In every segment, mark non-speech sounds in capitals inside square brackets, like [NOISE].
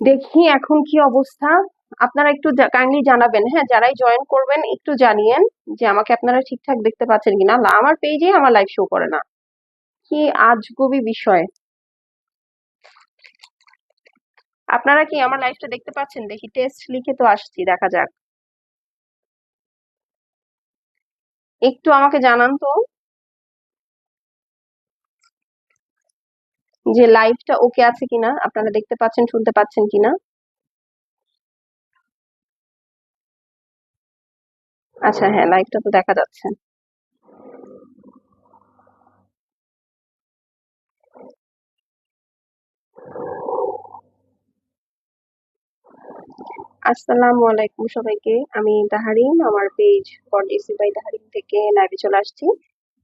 দেখি এখন কি অবস্থা। আপনারা একটু কাইন্ডলি জানাবেন হ্যাঁ যারাই জয়েন করবেন একটু জানিয়েন যে আমাকে আপনারা ঠিকঠাক দেখতে পাচ্ছেন কিনা। না আমার পেজে আমার লাইভ শো করে না। কি আজগুবি বিষয়। আপনারা কি আমার লাইভটা দেখতে পাচ্ছেন? দেখি টেস্ট লিখে তো আসছি, দেখা যাক। একটু আমাকে জানান তো। যে লাইভটা ওকে আছে কিনা, আপনারা দেখতে পাচ্ছেন, শুনতে পাচ্ছেন কিনা? আচ্ছা হ্যাঁ লাইভটা তো দেখা যাচ্ছে। আসসালামু আলাইকুম সবাইকে। আমি তাহারিন, আমার পেজ গডেসি বাই তাহারিন থেকে লাইভে চলে আসছি।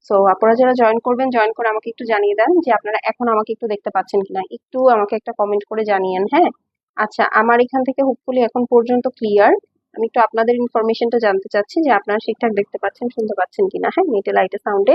সো আপনারা যারা জয়েন করবেন জয়েন করে আমাকে একটু জানিয়ে দেন যে আপনারা এখন আমাকে একটু দেখতে পাচ্ছেন কিনা। একটু আমাকে একটা কমেন্ট করে জানিয়েন হ্যাঁ? আচ্ছা আমার এখান থেকে হোপফুলি এখন পর্যন্ত ক্লিয়ার আমি একটু আপনাদের ইনফরমেশনটা জানতে চাচ্ছি যে আপনারা ঠিকঠাক দেখতে পাচ্ছেন, শুনতে পাচ্ছেন কিনা? হ্যাঁ নেটে লাইটে সাউন্ডে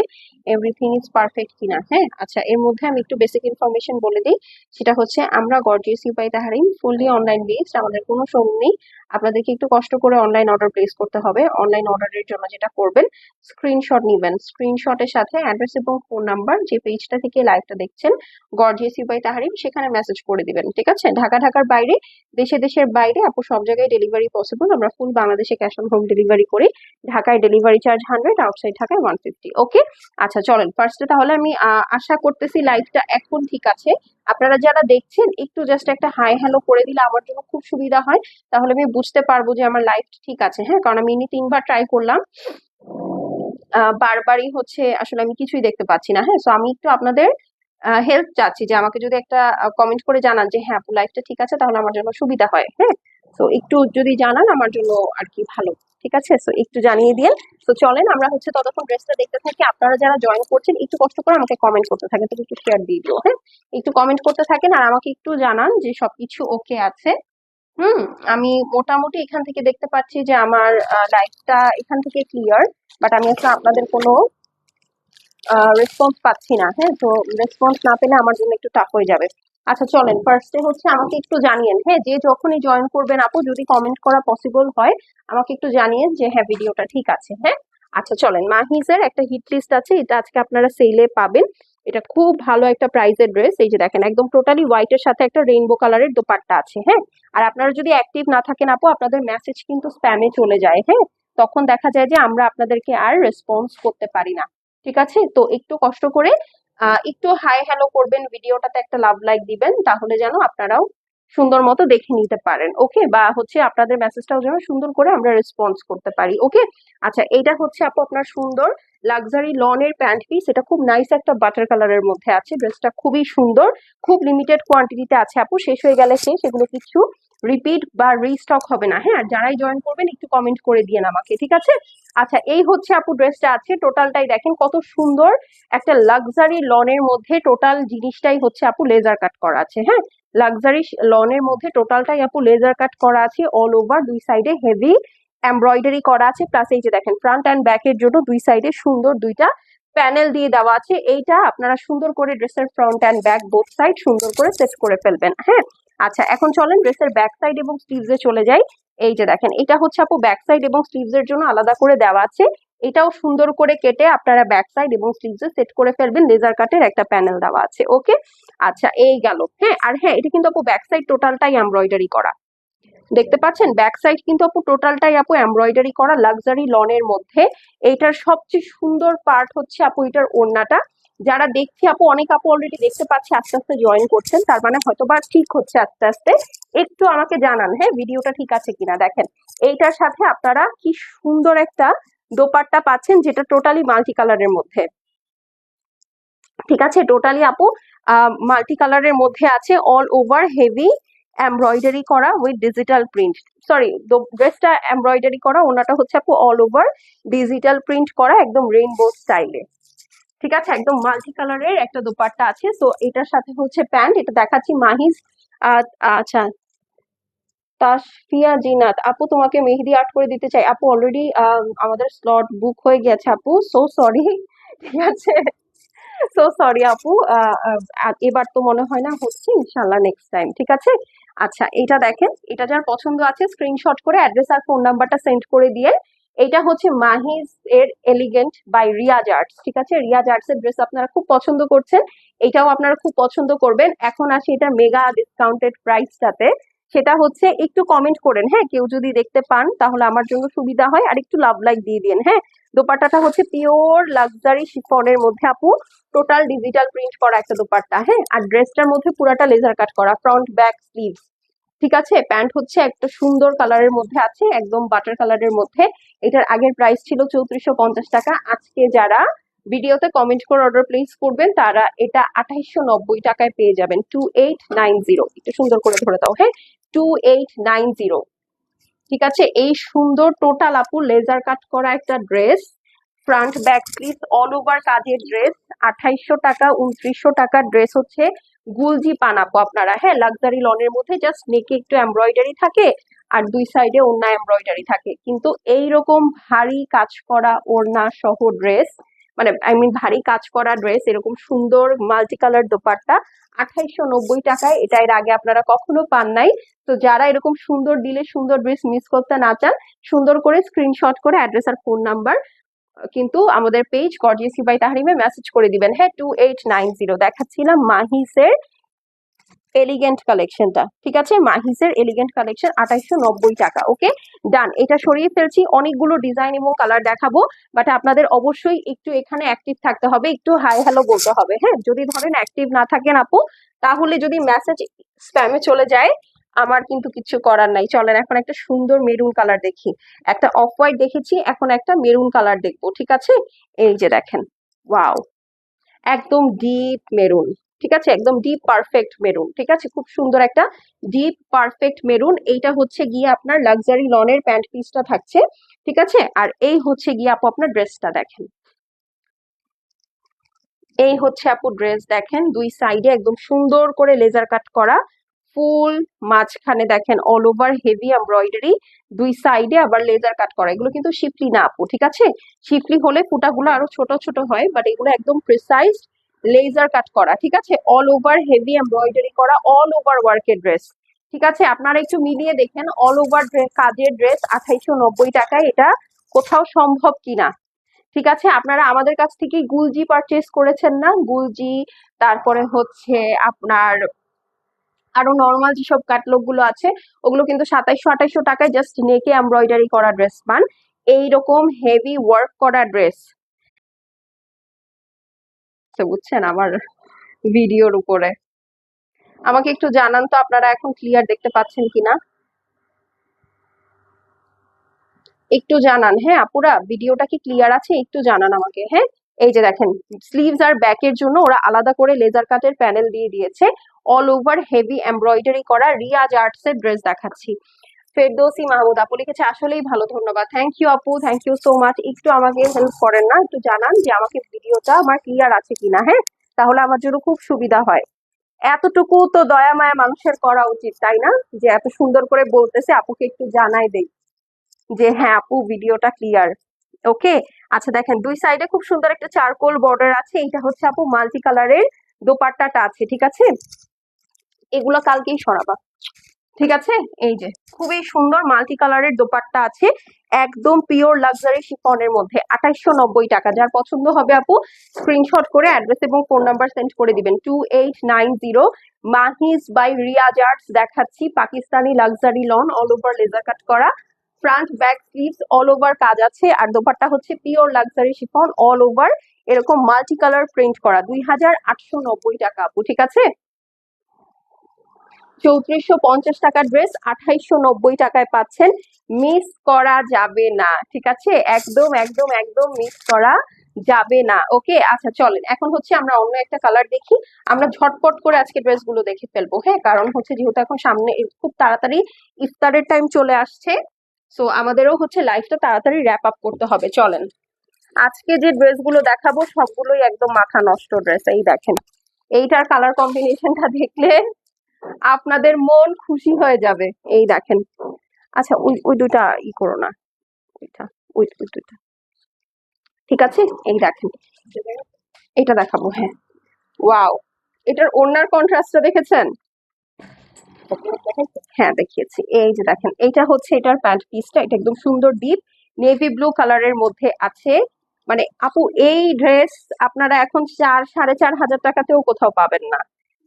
এভরিথিং ইজ পারফেক্ট কিনা? হ্যাঁ আচ্ছা এর মধ্যে আমি একটু বেসিক ইনফরমেশন বলে দিই। সেটা হচ্ছে, আমরা গর্জিয়াস ইউপাই তাহারিম ফুললি অনলাইন বেসড আমাদের কোনো শোরুম নেই। আপনাদেরকে একটু কষ্ট করে অনলাইন অর্ডার প্লেস করতে হবে। অনলাইন অর্ডারের জন্য যেটা করবেন স্ক্রিনশট নেবেন। স্ক্রিনশটের সাথে অ্যাড্রেস এবং ফোন নাম্বার যে পেজটা থেকে লাইভটা দেখছেন গর্জিয়াস ইউপাই তাহারিম সেখানে মেসেজ করে দিবেন, ঠিক আছে? ঢাকা, ঢাকার বাইরে, দেশে, দেশের বাইরে, আপু সব জায়গায় ডেলিভারি পসিবল আমরা ফুল বাংলাদেশে ক্যাশ অন হোম ডেলিভারি করি। ঢাকায় ডেলিভারি চার্জ হান্ড্রেড আউটসাইড ঢাকায় ওয়ান ফিফটি ওকে আচ্ছা চলেন। ফার্স্টে তাহলে আমি আশা করতেছি লাইভটা এখন ঠিক আছে। আপনারা যারা দেখছেন, একটু জাস্ট একটা হাই হ্যালো করে দিলে আমার জন্য খুব সুবিধা হয়। তাহলে আমি বুঝতে পারব যে আমার লাইফ ঠিক আছে হ্যাঁ? কারণ আমি ইনি তিনবার ট্রাই করলাম। বারবারই হচ্ছে, আসলে আমি কিছুই দেখতে পাচ্ছি না হ্যাঁ? সো আমি একটু আপনাদের হেল্প চাচ্ছি যে আমাকে যদি একটা কমেন্ট করে জানান যে হ্যাঁ আপু লাইফটা ঠিক আছে, তাহলে আমার জন্য সুবিধা হয়। হ্যাঁ? তো একটু যদি জানান আমার জন্য আর কি ভালো। ঠিক আছে? সো একটু জানিয়ে দিন তো চলেন, আমরা হচ্ছে ততক্ষণ ড্রেসটা দেখতে থাকি। আপনারা যারা জয়েন করছেন, একটু কষ্ট করে আমাকে কমেন্ট করতে থাকেন। তো একটু শেয়ার দিয়ে দিও হ্যাঁ? একটু কমেন্ট করতে থাকেন আর আমাকে একটু জানান যে সবকিছু ওকে আছে। হুম, আমি মোটামুটি এখান থেকে দেখতে পাচ্ছি যে আমার লাইফটা এখান থেকে ক্লিয়ার বাট আমি আসলে আপনাদের কোনো রেসপন্স পাচ্ছি না হ্যাঁ? তো রেসপন্স না পেলে আমার জন্য একটু টাফ হয়ে যাবে। আচ্ছা চলেন। ফার্স্টে হচ্ছে আমাকে একটু জানিয়েন। হ্যাঁ যে যখনই জয়েন করবেন আপু, যদি কমেন্ট করা পসিবল হয়, আমাকে একটু জানিয়েন যে হ্যাঁ ভিডিওটা ঠিক আছে। হ্যাঁ? আচ্ছা চলেন। মাহিজের একটা হিট লিস্ট আছে। এটা আজকে আপনারা সেলে পাবেন। এটা খুব ভালো একটা প্রাইজের ড্রেস এই যে দেখেন, একদম টোটালি হোয়াইটের সাথে একটা রেইনবো কালারের দোপাট্টা আছে। হ্যাঁ? আর আপনারা যদি অ্যাক্টিভ না থাকেন আপু, আপনাদের মেসেজ কিন্তু স্প্যামে চলে যায়। হ্যাঁ? তখন দেখা যায় যে আমরা আপনাদেরকে আর রেসপন্স করতে পারি না। ঠিক আছে? তো একটু কষ্ট করে একটু হাই হ্যালো করবেন, ভিডিওটাতে একটা লাভ লাইক দিবেন, তাহলে যেন আপনারাও সুন্দর মতো দেখে নিতে পারেন ওকে বা হচ্ছে আপনাদের মেসেজটাও যেন সুন্দর করে আমরা রেসপন্স করতে পারি ওকে আচ্ছা এইটা হচ্ছে আপু আপনার সুন্দর লাক্সারি লনের প্যান্ট পিস এটা খুব নাইস একটা বাটার কালারের মধ্যে আছে ড্রেসটা খুবই সুন্দর, খুব লিমিটেড কোয়ান্টিটিতে আছে আপু, শেষ হয়ে গেলে শেষ, এগুলো কিছু রিপিট বা রিস্টক হবে না। হ্যাঁ যারাই জয়েন করবেন, একটু কমেন্ট করে দিয়ে আমাকে, ঠিক আছে? আচ্ছা এই হচ্ছে আপু ড্রেসটা আছে টোটালটাই দেখেন কত সুন্দর একটা লাক্সারি লনের মধ্যে টোটাল জিনিসটাই হচ্ছে আপু লেজার কাট করা আছে হ্যাঁ? লাক্সারি লনের মধ্যে টোটালটাই আপু লেজার কাট করা আছে অল ওভার দুই সাইডে হেভি এমব্রয়ডারি করা আছে প্লাস এই যে দেখেন ফ্রন্ট অ্যান্ড ব্যাকের জন্য দুই সাইডে সুন্দর দুইটা প্যানেল দিয়ে দেওয়া আছে। এইটা আপনারা সুন্দর করে ড্রেসের front and back both side সুন্দর করে সেট করে ফেলবেন হ্যাঁ? আচ্ছা এখন চলেন ড্রেসের ব্যাক সাইড এবং স্লিভসে চলে যাই। এই যে দেখেন, এটা হচ্ছে আপু ব্যাক সাইড এবং স্লিভস এর জন্য আলাদা করে দেওয়া আছে। এটাও সুন্দর করে কেটে আপনারা ব্যাক সাইড এবং স্লিভসে সেট করে ফেলবেন লেজার কাটের একটা প্যানেল দেওয়া আছে ওকে আচ্ছা এই গেল হ্যাঁ আর হ্যাঁ এটা কিন্তু আপু ব্যাক সাইড টোটালটাই এমব্রয়ডারি করা। দেখতে পাচ্ছেন ব্যাক সাইড কিন্তু আপু টোটালটাই আপু এমব্রয়ডারি করা লাক্সারি লনের মধ্যে। এইটার সবচেয়ে সুন্দর পার্ট হচ্ছে আপু এটার ওড়নাটা। যারা দেখছি, আপু, অনেক আপু অলরেডি দেখতে পাচ্ছি, আস্তে আস্তে জয়েন করছেন, তার মানে হয়তো বা ঠিক হচ্ছে আস্তে আস্তে। একটু আমাকে জানান হ্যাঁ ভিডিওটা ঠিক আছে কিনা? দেখেন, এইটার সাথে আপনারা কি সুন্দর একটা দোপাট্টা পাচ্ছেন, যেটা টোটালি মাল্টি কালারের মধ্যে। ঠিক আছে টোটালি আপু মাল্টি কালারের মধ্যে আছে অল ওভার হেভি এমব্রয়ডারি করা উইথ ডিজিটাল প্রিন্ট সরি ড্রেসটা এমব্রয়ডারি করা, ওনাটা হচ্ছে আপু অল ওভার ডিজিটাল প্রিন্ট করা, একদম রেইনবো স্টাইলে ঠিক আছে? একদম মাল্টি কালারের একটা দোপাট্টা আছে। তো এটার সাথে হচ্ছে প্যান্ট, এটা দেখাচ্ছি মাহিজ আচ্ছা। তাসফিয়া জিনাত, আপু তোমাকে মেহেদি আর্ট করে দিতে চাই। আপু অলরেডি আমাদের স্লট বুক হয়ে গেছে আপু। সো সরি [LAUGHS] ঠিক আছে? সো সরি আপু। এবার তো মনে হয় না হচ্ছে ইনশাল্লাহ নেক্সট টাইম ঠিক আছে? আচ্ছা এটা দেখেন। এটা যার পছন্দ আছে স্ক্রিনশট করে অ্যাড্রেস আর ফোন নাম্বারটা সেন্ড করে দিয়ে এটা হচ্ছে মাহিজ এর এলিগেন্ট বাই রিয়াজ আর্টস ঠিক আছে? রিয়াজ আর্টস এর ড্রেস আপনারা খুব পছন্দ করছেন, এটাও আপনারা খুব পছন্দ করবেন। এখন আসি এটা মেগা ডিসকাউন্টেড প্রাইসটাতে সেটা হচ্ছে একটু কমেন্ট করেন হ্যাঁ? কেউ যদি দেখতে পান, তাহলে আমার জন্য সুবিধা হয়। আর একটু লাভ লাইক দিয়ে দিন হ্যাঁ? দোপাট্টাটা হচ্ছে পিওর লাক্সারি শিফনের মধ্যে আপু টোটাল ডিজিটাল প্রিন্ট করা একটা দোপাট্টা হ্যাঁ? আর ড্রেসটার মধ্যে পুরাটা লেজার কাট করা ফ্রন্ট ব্যাক স্লিভস ঠিক আছে? প্যান্ট হচ্ছে একটা সুন্দর কালারের মধ্যে আছে, একদম বাটার কালারের মধ্যে। এটার আগের প্রাইস ছিল চৌত্রিশশো টাকা। আজকে যারা ভিডিওতে কমেন্ট করে অর্ডার প্লেস করবেন, তারা এটা আঠাইশশো নব্বই টাকায় পেয়ে যাবেন। টু এইট নাইন জিরো একটু সুন্দর করে ধরে দাও হ্যাঁ? টু এইট নাইন জিরো ঠিক আছে? এই সুন্দর টোটাল আপু লেজার কাট করা একটা dress front back sleeve all over কাজের ড্রেস আঠাইশশো টাকা, উনত্রিশশো টাকার ড্রেস হচ্ছে গুলজি পানাপো আপনারা। হ্যাঁ লাক্সারি লনের মধ্যে জাস্ট নেকে একটু এমব্রয়ডারি থাকে আর দুই সাইডে ওড়না এমব্রয়ডারি থাকে। কিন্তু এই রকম ভারী কাজ করা ওড়না সহ ড্রেস মানে আই মিন ভারী কাজ করা ড্রেস এরকম সুন্দর মাল্টি কালার দোপাট্টা, আঠাইশশো নব্বই টাকায়, এটা এর আগে আপনারা কখনো পান নাই। তো যারা এরকম সুন্দর দিলে সুন্দর ড্রেস মিস করতে না চান, সুন্দর করে স্ক্রিনশট করে অ্যাড্রেস আর ফোন নাম্বার কিন্তু আমাদের পেজ গর্জিয়াসি বাই তাহরিমে মেসেজ করে দিবেন। হ্যাঁ টু এইট নাইন জিরো দেখাচ্ছিলাম মাহিসের এলিগেন্ট কালেকশনটা ঠিক আছে? মাহিসের এলিগেন্ট কালেকশন আঠাইশো টাকা। ওকে ডান এটা সরিয়ে ফেলছি। অনেকগুলো ডিজাইন এবং কালার দেখাবো। বাট আপনাদের অবশ্যই একটু এখানে অ্যাক্টিভ থাকতে হবে। একটু হাই হ্যালো বলতে হবে। হ্যাঁ? যদি ধরেন অ্যাক্টিভ না থাকেন আপু, তাহলে যদি মেসেজ স্প্যামে চলে যায় আমার কিন্তু কিছু করার নাই। চলেন, এখন একটা সুন্দর মেরুন কালার দেখি। একটা অফ হোয়াইট দেখেছি, এখন একটা মেরুন কালার দেখব, ঠিক আছে? এই যে দেখেন ওয়াও একদম ডিপ মেরুন ঠিক আছে? একদম ডিপ পারফেক্ট মেরুন ঠিক আছে? খুব সুন্দর একটা ডিপ পারফেক্ট মেরুন এইটা হচ্ছে গিয়ে আপনার লাক্সারি লনের প্যান্ট পিসটা থাকছে, ঠিক আছে? আর এই হচ্ছে গিয়ে আপু আপনার ড্রেসটা দেখেন। এই হচ্ছে আপু ড্রেস দেখেন, দুই সাইডে একদম সুন্দর করে লেজার কাট করা ফুল, মাঝখানে দেখেন অল ওভার হেভি এমব্রয়ডারি দুই সাইডে আবার লেজার কাট করা। এগুলো কিন্তু শিপলি না আপু, ঠিক আছে? শিফলি হলে ফুটাগুলো আরও ছোট ছোট হয় বাট এগুলো একদম প্রিসাইজ লেজার কাট করা, ঠিক আছে? অল ওভার হেভি এমব্রয়ডারি করা অল ওভার ওয়ার্কের ড্রেস ঠিক আছে? আপনারা একটু মিলিয়ে দেখেন অল ওভার কাজের ড্রেস আঠাইশো নব্বই টাকায় এটা কোথাও সম্ভব কিনা, ঠিক আছে? আপনারা আমাদের কাছ থেকে গুলজি পারচেস করেছেন না? গুলজি, তারপরে হচ্ছে আপনার আরও নর্মাল যেসব ক্যাটলগগুলো আছে, ওগুলো কিন্তু সাতাইশশো, আঠাইশশো টাকায় জাস্ট নেকে এমব্রয়ডারি করা ড্রেস পান। এইরকম হেভি ওয়ার্ক করা ড্রেস বুঝছেন আমার ভিডিওর উপরে। আমাকে একটু জানান তো আপনারা এখন ক্লিয়ার দেখতে পাচ্ছেন কিনা? একটু জানান হ্যাঁ আপুরা ভিডিওটা কি ক্লিয়ার আছে? একটু জানান আমাকে হ্যাঁ? এই যে দেখেন স্লিভস আর ব্যাকের জন্য ওরা আলাদা করে লেজার কাটের প্যানেল দিয়ে দিয়েছে। অল ওভার হেভি এমব্রয়ডারি করা রিয়াজ আর্টস এর ড্রেস দেখাচ্ছি। ফেরদৌসি মাহমুদ আপু লিখেছে, আসলেই ভালো, ধন্যবাদ। থ্যাংক ইউ আপু। থ্যাংক ইউ সো মাচ একটু আমাকে হেল্প করেন না, একটু জানান যে আমাকে ভিডিওটা আমার ক্লিয়ার আছে কিনা হ্যাঁ? তাহলে আমার জন্য খুব সুবিধা হয়। এতটুকু তো দয়া মায়া মানুষের করা উচিত, তাই না? যে এত সুন্দর করে বলতেছে, আপুকে একটু জানাই দেই যে হ্যাঁ আপু ভিডিওটা ক্লিয়ার ওকে? আচ্ছা দেখেন, দুই সাইডে খুব সুন্দর একটা চারকোল বর্ডার আছে। এটা হচ্ছে, আপু মাল্টি কালারের দোপাট্টাটা আছে, ঠিক আছে? এগুলো কালকেই সরাবা। ঠিক আছে? এই যে, খুবই সুন্দর মাল্টি কালারের দোপাট্টা আছে, একদম পিওর লাক্সারি শিফনের মধ্যে, আঠাইশশো নব্বই টাকা। যার পছন্দ হবে আপু স্ক্রিনশট করে অ্যাড্রেস এবং ফোন নাম্বার সেন্ড করে দিবেন। Two eight nine zero মাহিজ by Riaz arts দেখাচ্ছি, Pakistani luxury lawn all over laser cut করা। Front back sleeves all over কাজ আছে। আর দোপাট্টা হচ্ছে pure luxury chiffon all over এরকম মাল্টি কালার প্রিন্ট করা, দুই হাজার আটশো নব্বই টাকা আপু, ঠিক আছে? চৌত্রিশশো পঞ্চাশ টাকার ড্রেস আঠাইশশো নব্বই টাকায় পাচ্ছেন। মিস করা যাবে না, ঠিক আছে? একদম একদম একদম মিস করা যাবে না। ওকে আচ্ছা চলেন। এখন হচ্ছে আমরা অন্য একটা কালার দেখি। আমরা ঝটপট করে আজকে ড্রেসগুলো দেখে ফেলব হ্যাঁ? কারণ হচ্ছে যেহেতু এখন সামনে খুব তাড়াতাড়ি ইফতারের টাইম চলে আসছে সো আমাদেরও হচ্ছে লাইফটা তাড়াতাড়ি র্যাপ আপ করতে হবে। চলেন। আজকে যে ড্রেসগুলো দেখাবো, সবগুলোই একদম মাথা নষ্ট ড্রেস এই দেখেন। এইটার কালার কম্বিনেশনটা দেখলে আপনাদের মন খুশি হয়ে যাবে। এই দেখেন। আচ্ছা ওই ওই দুটা ই করো না। ওইটা ওই ওই দুটা ঠিক আছে? এই দেখেন। এটা দেখাবো হ্যাঁ। ওয়াও! এটার ওড়নার কন্ট্রাস্টটা দেখেছেন? হ্যাঁ দেখিয়েছি। এই যে দেখেন এটা হচ্ছে এটার প্যান্ট পিসটা। এটা একদম সুন্দর ডিপ। নেভি ব্লু কালারের মধ্যে আছে। মানে আপু, এই ড্রেস আপনারা এখন চার, সাড়ে চার হাজার টাকাতেও কোথাও পাবেন না।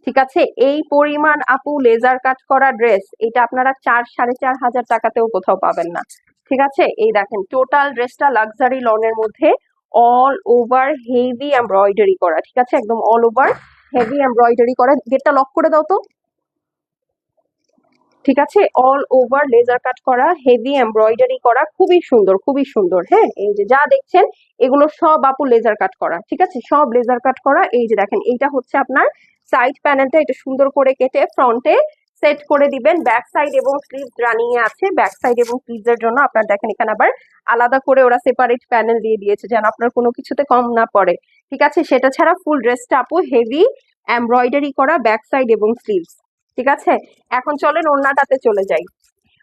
ঠিক আছে? এই পরিমাণ আপু লেজার কাট করা ড্রেস এটা আপনারা চার, সাড়ে চার হাজার টাকাতেও কোথাও পাবেন না। ঠিক আছে? এই দেখেন টোটাল ড্রেসটা লাক্সারি লনের মধ্যে অল ওভার হেভি এমব্রয়ডারি করা, ঠিক আছে? একদম অল ওভার হেভি এমব্রয়ডারি করা। গেটটা লক করে দাও তো। ঠিক আছে? অল ওভার লেজার কাট করা হেভি এমব্রয়ডারি করা, খুবই সুন্দর খুবই সুন্দর হ্যাঁ? এই যে যা দেখছেন, এগুলো সব আপু লেজার কাট করা, ঠিক আছে? সব লেজার কাট করা। এই যে দেখেন, এইটা হচ্ছে আপনার সাইড প্যানেলটা এটা সুন্দর করে কেটে ফ্রন্টে সেট করে দিবেন। ব্যাক সাইড এবং স্লিভ রানিং এ আছে। ব্যাক সাইড এবং স্লিভ এর জন্য আপনার দেখেন এখানে আবার আলাদা করে ওরা সেপারেট প্যানেল দিয়ে দিয়েছে যেন আপনার কোনো কিছুতে কম না পড়ে। ঠিক আছে? সেটা ছাড়া ফুল ড্রেসটা আপু হেভি এমব্রয়ডারি করা ব্যাক সাইড এবং স্লিভস ঠিক আছে? এখন চলেন ওড়নাটাতে চলে যাই।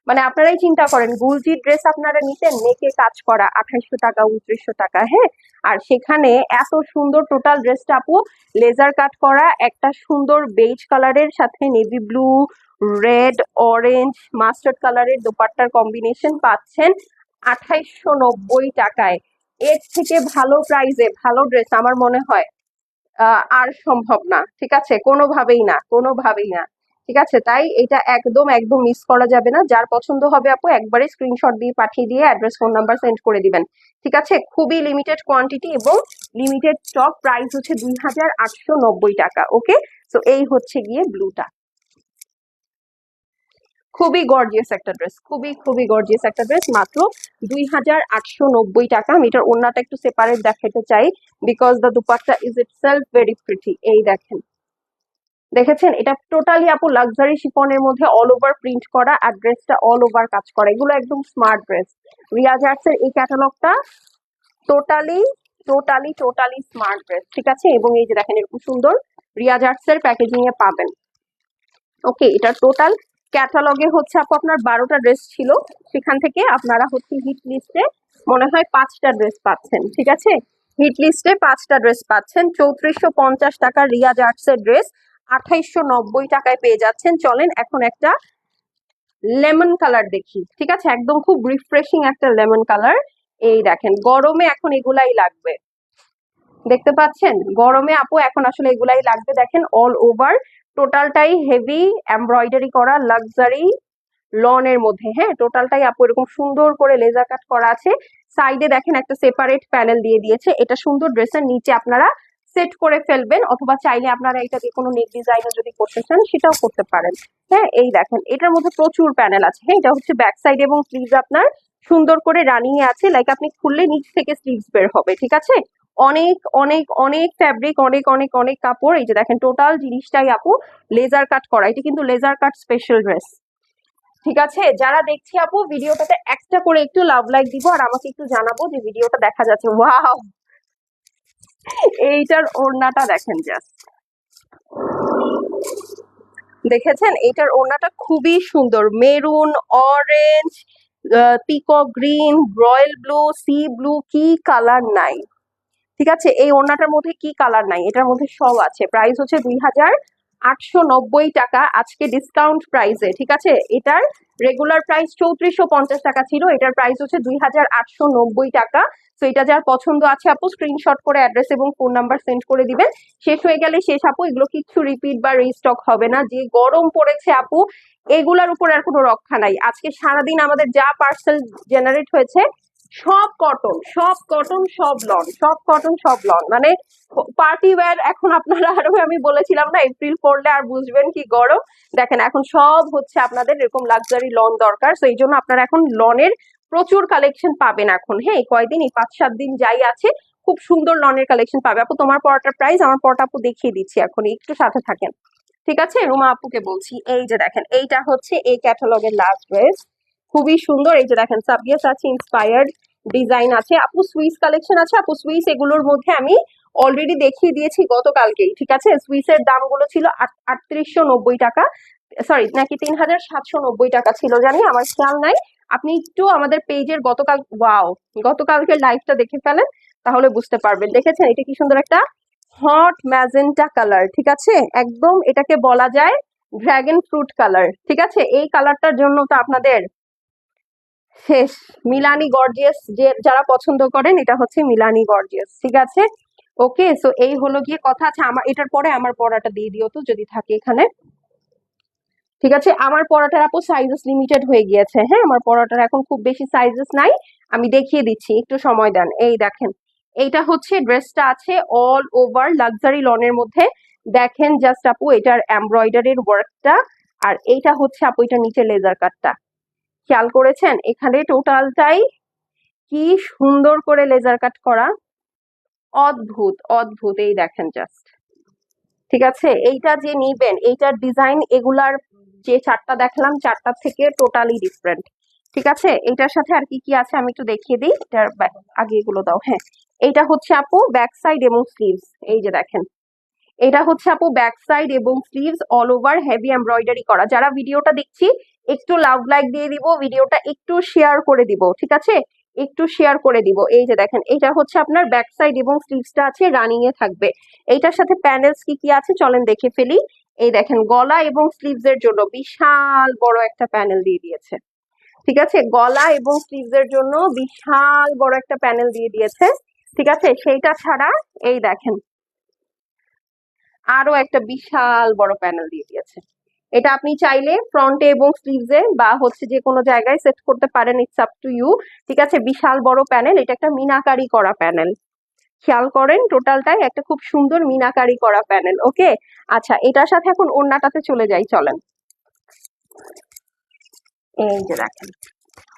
মানে আপনারাই চিন্তা করেন, গুলজি ড্রেস আপনারা নিতেন, নেকে কাজ করা আঠাইশশো টাকা, উনত্রিশশো টাকা হ্যাঁ? আর সেখানে এত সুন্দর টোটাল ড্রেসটা আপু লেজার কাট করা, একটা সুন্দর বেজ কালারের সাথে navy blue red orange mustard কালারের দোপাট্টার কম্বিনেশন পাচ্ছেন আঠাইশশো নব্বই টাকায়। এর থেকে ভালো প্রাইসে ভালো ড্রেস আমার মনে হয় আর সম্ভব না, ঠিক আছে? কোনোভাবেই না কোনোভাবেই না। ঠিক আছে? তাই এটা একদম একদম মিস করা যাবে না। যার পছন্দ হবে আপু, একবারে স্ক্রিনশট দিয়ে পাঠিয়ে দিয়ে অ্যাড্রেস ফোন নাম্বার সেন্ড করে দিবেন। ঠিক আছে? খুবই লিমিটেড কোয়ান্টিটি এবং লিমিটেড স্টক প্রাইস হচ্ছে দুই হাজার আটশো নব্বই টাকা ওকে তো এই হচ্ছে গিয়ে ব্লুটা খুবই গর্জিয়াস একটা ড্রেস খুবই খুবই গর্জিয়াস একটা ড্রেস মাত্র দুই হাজার আটশো নব্বই টাকা। আমি এটার ওড়নাটা একটু সেপারেট দেখাতে চাই because the dupatta is itself very pretty এই দেখেন। দেখেছেন? এটা টোটালি আপু লাক্সারি শিফনের মধ্যে অল ওভার প্রিন্ট করা আর ড্রেসটা অল ওভার কাজ করা। এগুলো একদম স্মার্ট ড্রেস রিয়াজ আর্টসের এই ক্যাটালগটা totally totally totally smart dress ঠিক আছে? এবং এই যে দেখেন এরকম সুন্দর রিয়াজ আর্টসের প্যাকেজিং এ পাবেন। ওকে এটা টোটাল ক্যাটালগে হচ্ছে আপু আপনার বারোটা ড্রেস ছিল। সেখান থেকে আপনারা হচ্ছে হিট লিস্টে মনে হয় পাঁচটা ড্রেস পাচ্ছেন, ঠিক আছে? হিট লিস্টে পাঁচটা ড্রেস পাচ্ছেন। চৌত্রিশশো পঞ্চাশ টাকা রিয়াজ আর্টসের ড্রেস নব্বই টাকায় পেয়ে যাচ্ছেন। চলেন এখন একটা লেমন কালার দেখি। ঠিক আছে? একদম খুব রিফ্রেশিং একটা লেমন কালার। এই দেখেন, গরমে এখন এগুলাই লাগবে। দেখতে পাচ্ছেন? গরমে আপু এখন আসলে এগুলাই লাগবে। দেখেন অল ওভার টোটালটাই হেভি এমব্রয়ডারি করা লাক্সারি লনের মধ্যে। হ্যাঁ টোটালটাই আপু এরকম সুন্দর করে লেজার কাট করা আছে। সাইডে দেখেন একটা সেপারেট প্যানেল দিয়ে দিয়েছে। এটা সুন্দর ড্রেসের নিচে আপনারা সেট করে ফেলবেন, অথবা চাইলে আপনারা এটা দিয়ে কোনো নেক ডিজাইনও যদি করতে চান, সেটাও করতে পারেন। হ্যাঁ এই দেখেন, এটার মধ্যে প্রচুর প্যানেল আছে। হ্যাঁ এটা হচ্ছে ব্যাক সাইড এবং স্লিভস আপনার সুন্দর করে রানিং এ আছে। লাইক আপনি খুললে নিচ থেকে স্লিভস বের হবে, ঠিক আছে? অনেক অনেক অনেক ফ্যাব্রিক অনেক অনেক অনেক কাপড়। এই যে দেখেন টোটাল জিনিসটাই আপু লেজার কাট করা। এটা কিন্তু লেজার কাট স্পেশাল ড্রেস ঠিক আছে? যারা দেখছি আপু, ভিডিওটাতে একটা করে একটু লাভ লাইক দিব, আর আমাকে একটু জানাব যে ভিডিওটা দেখা যাচ্ছে। ওয়াও এইটার ওড়নাটা দেখেন জাস্ট দেখেছেন? এইটার ওড়নাটা খুবই সুন্দর। Maroon orange peacock green royal blue sea blue কি কালার নাই। ঠিক আছে? এই ওড়নাটার মধ্যে কি কালার নাই? এটার মধ্যে সব আছে। প্রাইস হচ্ছে দুই হাজার আটশো নব্বই টাকা আজকে ডিসকাউন্ট প্রাইসে ঠিক আছে? এটার রেগুলার প্রাইস চৌত্রিশশো পঞ্চাশ টাকা ছিল, এটার প্রাইস হচ্ছে দুই হাজার আটশো নব্বই টাকা। তো এটা যার পছন্দ আছে আপু স্ক্রিনশট করে অ্যাড্রেস এবং ফোন নাম্বার সেন্ড করে দিবেন। শেষ হয়ে গেলে শেষ আপু, এগুলো কিচ্ছু রিপিট বা রিস্টক হবে না। যে গরম পড়েছে আপু, এগুলার উপর আর কোনো রক্ষা নাই। আজকে সারাদিন আমাদের যা পার্সেল জেনারেট হয়েছে সব কটন সব কটন সব লন সব কটন সব লন মানে পার্টি ওয়্যার এখন আপনারা আরও, আমি বলেছিলাম না এপ্রিল পড়লে আর বুঝবেন কি গরম। দেখেন, এখন সব হচ্ছে আপনাদের এরকম লাক্সারি লন দরকার তো এই জন্য আপনারা এখন লনের প্রচুর কালেকশন পাবেন এখন। হ্যাঁ কয়দিন, এই পাঁচ সাত দিন যাই আছে, খুব সুন্দর লনের কালেকশন পাবে। আপু, তোমার পরটার প্রাইস আমার পরটা আপু দেখিয়ে দিচ্ছি এখন, একটু সাথে থাকেন। ঠিক আছে? রুমা আপুকে বলছি, এই যে দেখেন, এইটা হচ্ছে এই ক্যাটালগের লাস্ট ড্রেস খুবই সুন্দর, এই যে দেখেন সাবিয়াস আছে ইন্সপায়ার্ড ডিজাইন আছে, আপু সুইস কালেকশন আছে, আপু সুইস এগুলোর মধ্যে আমি অলরেডি দেখিয়ে দিয়েছি গতকালকেই, ঠিক আছে? সুইসের দামগুলো ছিল আটত্রিশশো নব্বই টাকা সরি নাকি তিন হাজার সাতশো নব্বই টাকা ছিল জানি, আমার খেয়াল নাই। আপনি একটু আমাদের পেজের গতকাল ওয়াও গতকালকের লাইভটা দেখে ফেলেন, তাহলে বুঝতে পারবেন। দেখেছেন? এটা কি সুন্দর একটা হট ম্যাজেন্টা কালার ঠিক আছে? একদম এটাকে বলা যায় ড্রাগন ফ্রুট কালার ঠিক আছে? এই কালারটার জন্য তো আপনাদের শেষ। মিলানি গর্জিয়াস যে যারা পছন্দ করেন, এটা হচ্ছে মিলানি গর্জিয়াস ঠিক আছে? ওকে সো এই হলো গিয়ে কথা। আছে আমার, এটার পরে আমার পড়াটা দিয়ে দিও তো, যদি থাকে এখানে। ঠিক আছে? আমার পড়াটার আপু সাইজেস লিমিটেড হয়ে গিয়েছে হ্যাঁ? আমার পড়াটার এখন খুব বেশি সাইজেস নাই। আমি দেখিয়ে দিচ্ছি, একটু সময় দেন। এই দেখেন, এইটা হচ্ছে ড্রেসটা আছে অল ওভার লাক্সারি লনের মধ্যে। দেখেন জাস্ট আপু, এটার এমব্রয়ডারির ওয়ার্কটা আর এইটা হচ্ছে আপু, এটা নিচে লেজার কাটটা খেয়াল করেছেন? এখানে টোটালটাই কি সুন্দর করে লেজার কাট করা। অদ্ভুত অদ্ভুত, এই দেখেন জাস্ট ঠিক আছে? এইটা যে নিবেন, এইটার ডিজাইন এগুলার যে চারটা দেখলাম, চারটা থেকে টোটালি ডিফারেন্ট ঠিক আছে? এটার সাথে আর কি কি আছে আমি একটু দেখিয়ে দিই। এটার আগে এগুলো দাও হ্যাঁ। এইটা হচ্ছে আপু ব্যাক সাইড এবং স্লিভস এই যে দেখেন। এটা হচ্ছে আপু ব্যাক সাইড এবং sleeves all over heavy embroidery করা। যারা ভিডিওটা দেখছি একটু লাভ লাইক দিয়ে দিব ভিডিওটা একটু শেয়ার করে দিব, ঠিক আছে? একটু শেয়ার করে দিব। এই যে দেখেন, এটা হচ্ছে আপনার ব্যাক সাইড এবং স্লিভসটা আছে রানিং এ থাকবে। এইটার সাথে প্যানেলস কি কি আছে চলেন দেখে ফেলি। এই দেখেন, গলা এবং স্লিভস এর জন্য বিশাল বড় একটা প্যানেল দিয়ে দিয়েছে। ঠিক আছে? গলা এবং স্লিভস এর জন্য বিশাল বড় একটা প্যানেল দিয়ে দিয়েছে। ঠিক আছে? সেইটা ছাড়া এই দেখেন, আরও একটা বিশাল বড় প্যানেল দিয়ে দিয়েছে। এটা আপনি চাইলে ফ্রন্টে এবং স্লিভসে বা হচ্ছে যে কোনো জায়গায় সেট করতে পারেন ইটস আপ টু ইউ ঠিক আছে? বিশাল বড় প্যানেল এটা একটা মিনাকারি করা প্যানেল খেয়াল করেন টোটালটাই একটা খুব সুন্দর মিনাকারি করা প্যানেল ওকে আচ্ছা এটার সাথে এখন ওড়নাটাতে চলে যাই, চলেন। এই যে দেখেন।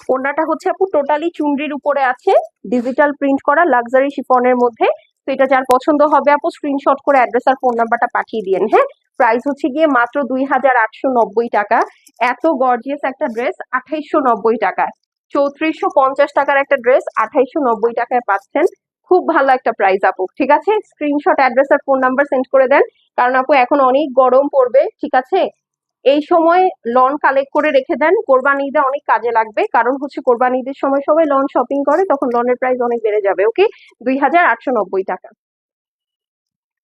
ওড়নাটা হচ্ছে আপু টোটালি চুনরির উপরে আছে ডিজিটাল প্রিন্ট করা লাক্সারি শিফনের মধ্যে। তো এটা যার পছন্দ হবে আপু স্ক্রিনশট করে অ্যাড্রেস আর ফোন নাম্বারটা পাঠিয়ে দিন হ্যাঁ? প্রাইস হচ্ছে গিয়ে মাত্র দুই হাজার আটশো নব্বই টাকা। এত গর্জিয়াস একটা ড্রেস আঠাইশশো নব্বই টাকা। চৌত্রিশশো পঞ্চাশ টাকার একটা ড্রেস আঠাইশশো নব্বই টাকায় পাচ্ছেন। খুব ভালো একটা প্রাইস আপু। ঠিক আছে? স্ক্রিনশট অ্যাড্রেস আর ফোন নাম্বার সেন্ড করে দেন। কারণ আপু, এখন অনেক গরম পড়বে, ঠিক আছে? এই সময় লন কালেক্ট করে রেখে দেন। কোরবানি ঈদে অনেক কাজে লাগবে। কারণ হচ্ছে কোরবানি ঈদের সময় সবাই লন শপিং করে, তখন লনের প্রাইস অনেক বেড়ে যাবে ওকে দুই হাজার আটশো নব্বই টাকা।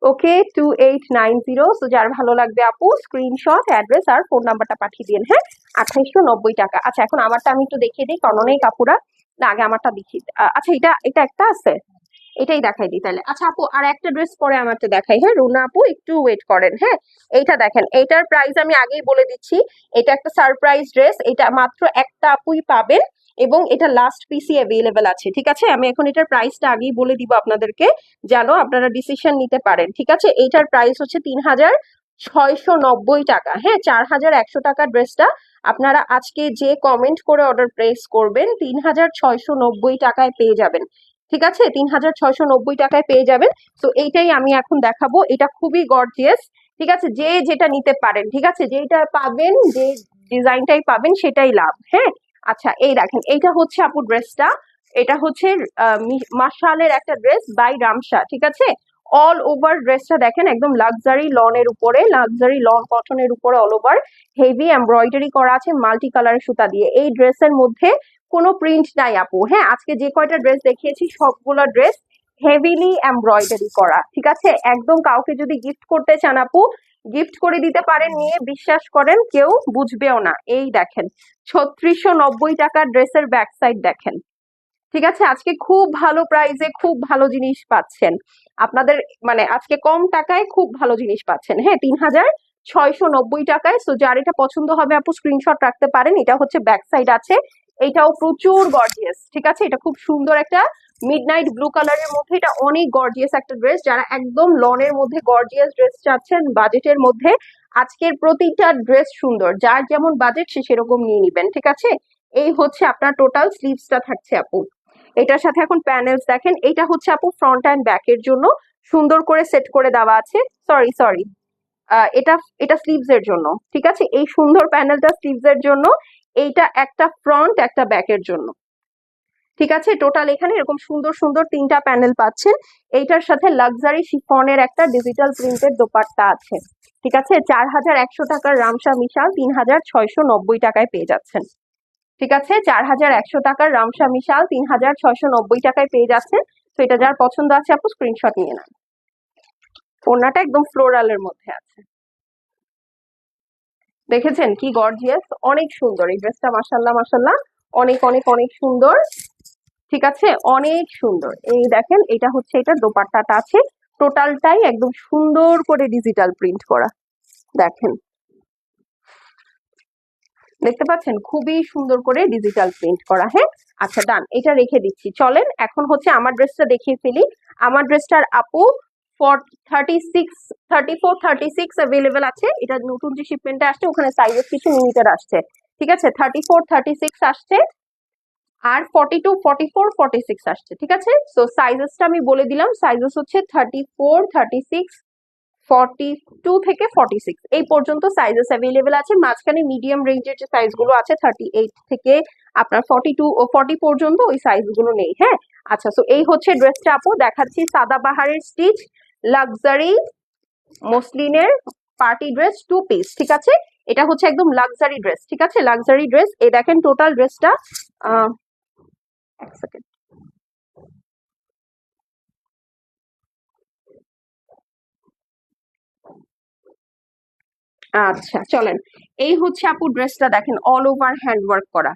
Okay two eight nine zero so যার ভালো লাগবে আপু স্ক্রিনশট অ্যাড্রেস আর ফোন নাম্বারটা পাঠিয়ে দিন হ্যাঁ? আঠাইশশো নব্বই টাকা। আচ্ছা এখন আমারটা আমি একটু দেখিয়ে দিই, কারণ অনেক আপুরা না আগে আমারটা দেখি আচ্ছা এটা এটা একটা আছে? এটাই দেখাই দিই তাহলে। আচ্ছা আপু, আর একটা ড্রেস পরে আমারটা দেখাই হ্যাঁ? রুনা আপু, একটু ওয়েট করেন হ্যাঁ? এইটা দেখেন, এইটার প্রাইস আমি আগেই বলে দিচ্ছি। এটা একটা সারপ্রাইজ ড্রেস এটা মাত্র একটা আপুই পাবেন। এবং এটা লাস্ট পিসি অ্যাভেলেবেল আছে, ঠিক আছে? আমি এখন এটার প্রাইসটা আগেই বলে দিব আপনাদেরকে, যেন আপনারা ডিসিশন নিতে পারেন, ঠিক আছে? এইটার প্রাইস হচ্ছে তিন হাজার ছয়শো নব্বই টাকা হ্যাঁ? চার হাজার একশো টাকার ড্রেসটা আপনারা আজকে যে কমেন্ট করে অর্ডার প্লেস করবেন, তিন হাজার ছয়শো নব্বই টাকায় পেয়ে যাবেন, ঠিক আছে? তিন হাজার ছয়শো নব্বই টাকায় পেয়ে যাবেন, তো এইটাই আমি এখন দেখাবো, এটা খুবই গর্জিয়াস ঠিক আছে? যে যেটা নিতে পারেন, ঠিক আছে? যেটা পাবেন, যে ডিজাইনটাই পাবেন, সেটাই লাভ হ্যাঁ? আচ্ছা এই দেখেন, এইটা হচ্ছে আপু ড্রেসটা। এটা হচ্ছে মার্শালের একটা ড্রেস বাই রামসা, ঠিক আছে? অল ওভার ড্রেসটা দেখেন, একদম লাক্সারি লনের উপরে লাক্সারি লন কটনের উপরে অল ওভার হেভি এমব্রয়ডারি করা আছে মাল্টি কালারের সুতা দিয়ে। এই ড্রেসের মধ্যে কোনো প্রিন্ট নাই আপু হ্যাঁ? আজকে যে কয়টা ড্রেস দেখিয়েছি, সবগুলো ড্রেস হেভিলি এমব্রয়ডারি করা, ঠিক আছে? একদম কাউকে যদি গিফট করতে চান আপু গিফট করে দিতে পারেন, নিয়ে বিশ্বাস করেন, কেউ বুঝবেও না। এই দেখেন, ছত্রিশশো নব্বই টাকার ড্রেসের ব্যাক সাইড দেখেন। ঠিক আছে? আজকে খুব ভালো প্রাইসে খুব ভালো জিনিস পাচ্ছেন। আপনাদের মানে আজকে কম টাকায় খুব ভালো জিনিস পাচ্ছেন। হ্যাঁ তিন হাজার ছয়শো নব্বই টাকায়। সো যার এটা পছন্দ হবে, আপু স্ক্রিনশট রাখতে পারেন। এটা হচ্ছে ব্যাক সাইড আছে। এটাও প্রচুর গর্জিয়াস ঠিক আছে? এটা খুব সুন্দর একটা মিডনাইট ব্লু কালারের মধ্যে এটা অনেক গর্জিয়াস একটা ড্রেস যারা একদম লনের মধ্যে গর্জিয়াস ড্রেস চাচ্ছেন বাজেটের মধ্যে আজকের প্রতিটা ড্রেস সুন্দর। যার যেমন বাজেট সে সেরকম নিয়ে নিবেন, ঠিক আছে? এই হচ্ছে আপনার টোটাল স্লিভসটা থাকছে আপু। এটার সাথে এখন প্যানেলস দেখেন, এটা হচ্ছে আপু ফ্রন্ট অ্যান্ড ব্যাকের জন্য। সুন্দর করে সেট করে দেওয়া আছে। সরি সরি এটা এটা স্লিভস এর জন্য, ঠিক আছে? এই সুন্দর প্যানেলটা স্লিভস এর জন্য, এইটা একটা ফ্রন্ট একটা ব্যাকের জন্য। ঠিক আছে? টোটাল এখানে এরকম সুন্দর সুন্দর তিনটা প্যানেল পাচ্ছেন। এইটার সাথে লাক্সারি শিফনের একটা ডিজিটাল প্রিন্টের দোপাট্টা আছে। ঠিক আছে? চার হাজার একশো টাকার রামসা মিশাল তিন হাজার ছয়শো নব্বই টাকায় পেয়ে যাচ্ছেন। ঠিক আছে? চার হাজার একশো টাকার রামসা মিশাল তিন হাজার ছয়শো নব্বই টাকায় পেয়ে যাচ্ছেন। তো এটা যার পছন্দ আছে, আপু স্ক্রিনশট নিয়ে নেন। ওড়নাটা একদম ফ্লোরালের মধ্যে আছে। দেখেছেন? কি গর্জিয়াস অনেক সুন্দর। এই ড্রেসটা মাসাল্লাহ মাসাল্লাহ অনেক অনেক অনেক সুন্দর। ঠিক আছে? অনেক সুন্দর। এই দেখেন, এটা হচ্ছে, এটা দোপাট্টাটা আছে। টোটালটাই একদম সুন্দর করে ডিজিটাল প্রিন্ট করা। দেখেন। দেখতে পাচ্ছেন? খুবই সুন্দর করে ডিজিটাল প্রিন্ট করা হ্যাঁ? আচ্ছা ডান এটা রেখে দিচ্ছি। চলেন, এখন হচ্ছে আমার ড্রেসটা দেখিয়ে ফেলি। আমার ড্রেসটার আপু for thirty six thirty four thirty six available আছে। এটা নতুন যে শিপমেন্টে আসছে, ওখানে সাইজেস কিছু লিমিটেড আসছে। ঠিক আছে? থার্টি ফোর থার্টি সিক্স আসছে। আর forty two forty four forty six আসছে, ঠিক আছে? সো সাইজেসটা আমি বলে দিলাম। সাইজেস হচ্ছে thirty four thirty six forty two থেকে ফর্টি সিক্স এই পর্যন্ত সাইজেস অ্যাভেলেবেল আছে। মাঝখানে মিডিয়াম রেঞ্জের যে সাইজগুলো আছে থার্টি এইট থেকে আপনার ফর্টি টু ও ফর্টি পর্যন্ত ওই সাইজগুলো নেই হ্যাঁ? আচ্ছা সো এই হচ্ছে ড্রেসটা আপু। দেখাচ্ছি সাদা বাহারের স্টিচ লাক্সারি মসলিনের পার্টি ড্রেস টু পিস ঠিক আছে? এটা হচ্ছে একদম লাক্সারি ড্রেস ঠিক আছে? লাক্সারি ড্রেস এই দেখেন টোটাল ড্রেসটা এক সেকেন্ড আচ্ছা চলেন। এই হচ্ছে আপু ড্রেসটা দেখেন অল ওভার হ্যান্ডওয়ার্ক করা।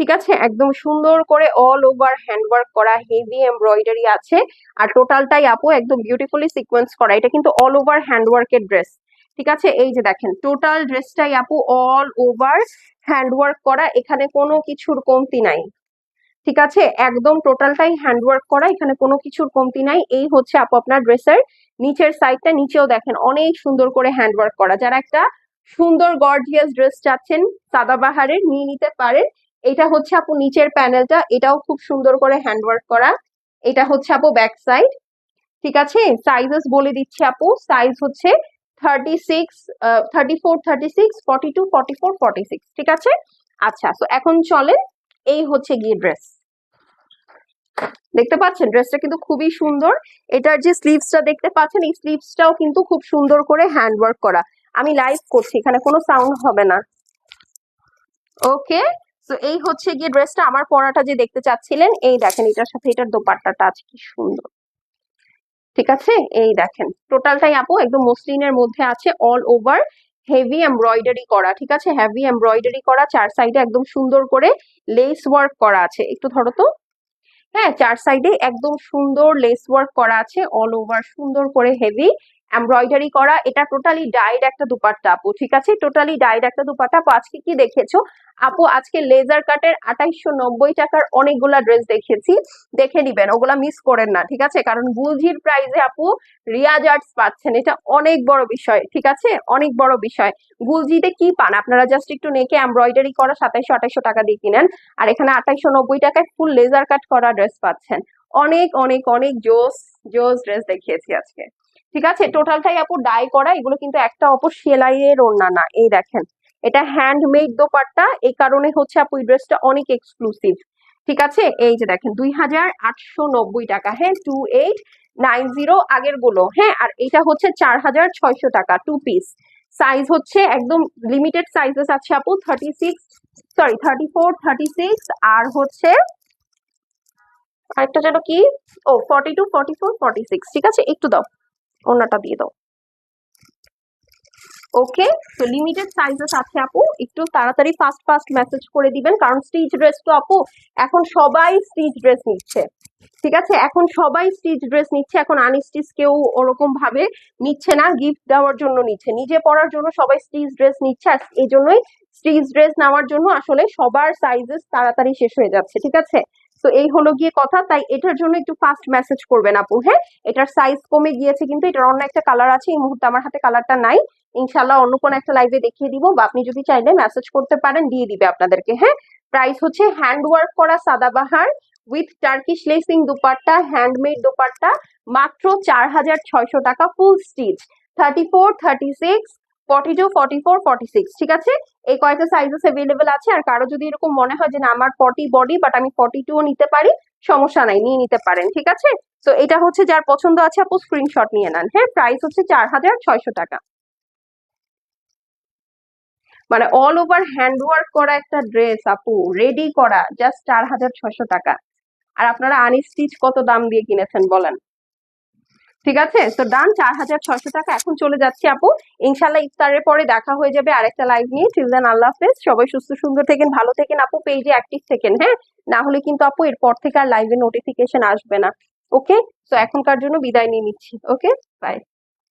ঠিক আছে? একদম সুন্দর করে অল ওভার হ্যান্ডওয়ার্ক করা হেভি এমব্রয়ডারি আছে। আর টোটালটাই আপু একদম বিউটিফুলি সিকোয়েন্স করা। এটা কিন্তু অল ওভার হ্যান্ডওয়ার্কের ড্রেস ঠিক আছে? এই যে দেখেন টোটাল ড্রেসটাই আপু অল ওভার হ্যান্ডওয়ার্ক করা। এখানে কোনো কিছুর কমতি নাই। ঠিক আছে? একদম টোটালটাই হ্যান্ডওয়ার্ক করা, এখানে কোনো কিছুর কমতি নাই। এই হচ্ছে আপু আপনার ড্রেসের নিচের সাইডটা নিচেও দেখেন, অনেক সুন্দর করে হ্যান্ডওয়ার্ক করা। যারা একটা সুন্দর গর্জিয়াস ড্রেস চাচ্ছেন, সাদাবাহারের, নিয়ে নিতে পারেন। এটা হচ্ছে আপু নিচের প্যানেলটা এটাও খুব সুন্দর করে হ্যান্ডওয়ার্ক করা। এটা হচ্ছে আপু ব্যাক সাইড ঠিক আছে? সাইজেস বলে দিচ্ছি আপু। সাইজ হচ্ছে thirty six thirty four thirty six forty two forty four forty six ঠিক আছে? আচ্ছা তো এখন চলেন। এই হচ্ছে গিয়ে ড্রেস দেখতে পাচ্ছেন ড্রেসটা কিন্তু খুবই সুন্দর। এটার যে স্লিভসটা দেখতে পাচ্ছেন, এই স্লিভসটাও কিন্তু খুব সুন্দর করে হ্যান্ডওয়ার্ক করা। আমি লাইভ করছি, এখানে কোনো সাউন্ড হবে না। ওকে তো এই হচ্ছে গিয়ে ড্রেসটা আমার পরাটা যে দেখতে চাচ্ছিলেন, এই দেখেন, এটার সাথে এটার দোপাট্টাটা আছে, কি সুন্দর। ঠিক আছে? এই দেখেন টোটালটাই আপু, একদম মসলিনের মধ্যে আছে অল ওভার হেভি এমব্রয়ডারি করা, ঠিক আছে? হেভি এমব্রয়ডারি করা, চার সাইডে একদম সুন্দর করে লেস ওয়ার্ক করা আছে। একটু ধরো তো। হ্যাঁ চার সাইডে একদম সুন্দর লেস ওয়ার্ক করা আছে অল ওভার সুন্দর করে হেভি এমব্রয়ডারি করা, এটা টোটালি ডাইড একটা দুপাট্টা আপু, ঠিক আছে? টোটালি ডাইড একটা দুপাট্টা আপু, আজকে কি দেখেছ? আপু, আজকে লেজার কাটের আঠাইশো নব্বই টাকার অনেকগুলা ড্রেস দেখেছি, দেখে নিবেন, ওগুলা মিস করেন না, ঠিক আছে? কারণ গুলজির প্রাইজে আপু, রিয়াজ আর্টস পাচ্ছেন, এটা অনেক বড় বিষয়, ঠিক আছে? অনেক বড় বিষয়। গুলজিতে কি পান? আপনারা জাস্ট একটু নেকে এমব্রয়ডারি করা সাতাইশো আঠাইশো টাকা দিয়ে কিনেন, আর এখানে আঠাইশো নব্বই টাকায় ফুল লেজার কাট করা ড্রেস পাচ্ছেন। অনেক অনেক অনেক জোস জোস ড্রেস দেখিয়েছি আজকে। ঠিক আছে? টোটালটাই আপু ডাই করা, এগুলো কিন্তু একটা অপর সেলাইয়ের ওড়না না, এই দেখেন। এটা হ্যান্ডমেড দোপাট্টা, এই কারণে হচ্ছে আপু এই ড্রেসটা অনেক এক্সক্লুসিভ ঠিক আছে? এই যে দেখেন, দুই হাজার আটশো নব্বই টাকা। হ্যাঁ টু এইট নাইন জিরো আগেরগুলো। হ্যাঁ আর এটা হচ্ছে চার হাজার ছয়শো টাকা টু পিস সাইজ হচ্ছে একদম লিমিটেড সাইজেস আছে আপু thirty six sorry thirty four thirty six আর হচ্ছে আরেকটা যেন কি? ও forty two forty four forty six ঠিক আছে? একটু দাও। ওনাটা দিয়ে দাও। ওকে তো লিমিটেড সাইজেস আছে আপু, একটু তাড়াতাড়ি ফাস্ট ফাস্ট মেসেজ করে দিবেন, কারণ স্টিচ ড্রেস তো আপু, এখন সবাই স্টিচ ড্রেস নিচ্ছে। ঠিক আছে? এখন সবাই স্টিচ ড্রেস নিচ্ছে, এখন আনস্টিচ কেউ ওরকম ভাবে নিচ্ছে না গিফট দেওয়ার জন্য নিচ্ছে। নিজে পরার জন্য সবাই স্টিচ ড্রেস নিচ্ছে, আর এই জন্যই স্টিচ ড্রেস নেওয়ার জন্য আসলে সবার সাইজেস তাড়াতাড়ি শেষ হয়ে যাচ্ছে, ঠিক আছে? তো এই হলো গিয়ে কথা, তাই এটার জন্য একটু ফাস্ট মেসেজ করবেন আপু হ্যাঁ? এটার সাইজ কমে গিয়েছে, কিন্তু এটার অন্য একটা কালার আছে, এই মুহূর্তে আমার হাতে কালারটা নাই। ইনশাল্লাহ অন্য কোনো একটা লাইভে দেখিয়ে দিব বা আপনি যদি চাইলে মেসেজ করতে পারেন, দিয়ে দিবে আপনাদেরকে হ্যাঁ? প্রাইস হচ্ছে হ্যান্ড ওয়ার্ক করা Sadabahar with Turkish lacing dupatta handmade dupatta, মাত্র চার হাজার ছয়শো টাকা full stitch thirty four thirty six forty two forty four forty six ঠিক আছে? এই কয়েকটা অ্যাভেলেবেল আছে, আর কারও যদি এরকম মনে হয় আমার ফর্টি বডি বাট আমি ফর্টি নিতে পারি, সমস্যা নাই, নিয়ে নিতে পারেন, ঠিক আছে? তো এটা হচ্ছে যার পছন্দ আছে, আপু স্ক্রিনশট নিয়ে নেন হ্যাঁ? প্রাইস হচ্ছে চার হাজার ছয়শো টাকা। মানে অল ওভার হ্যান্ডওয়ার্ক করা একটা ড্রেস আপু রেডি করা জাস্ট চার হাজার ছয়শো টাকা। আর আপনারা আনস্টিচ কত দাম দিয়ে কিনেছেন, বলেন? ঠিক আছে? তো ডান চার হাজার ছয়শো টাকা এখন চলে যাচ্ছি আপু। ইনশাল্লাহ ইফতারের পরে দেখা হয়ে যাবে আরেকটা লাইভ নিয়ে। চিল আল্লাহ হাফেজ। সবাই সুস্থ, সুন্দর থেকেন, ভালো থেকেন আপু। পেজে অ্যাক্টিভ থেকেন হ্যাঁ? না হলে কিন্তু আপু এরপর থেকে আর লাইভে নোটিফিকেশন আসবে না। ওকে তো এখনকার জন্য বিদায় নিয়ে নিচ্ছি। Okay bye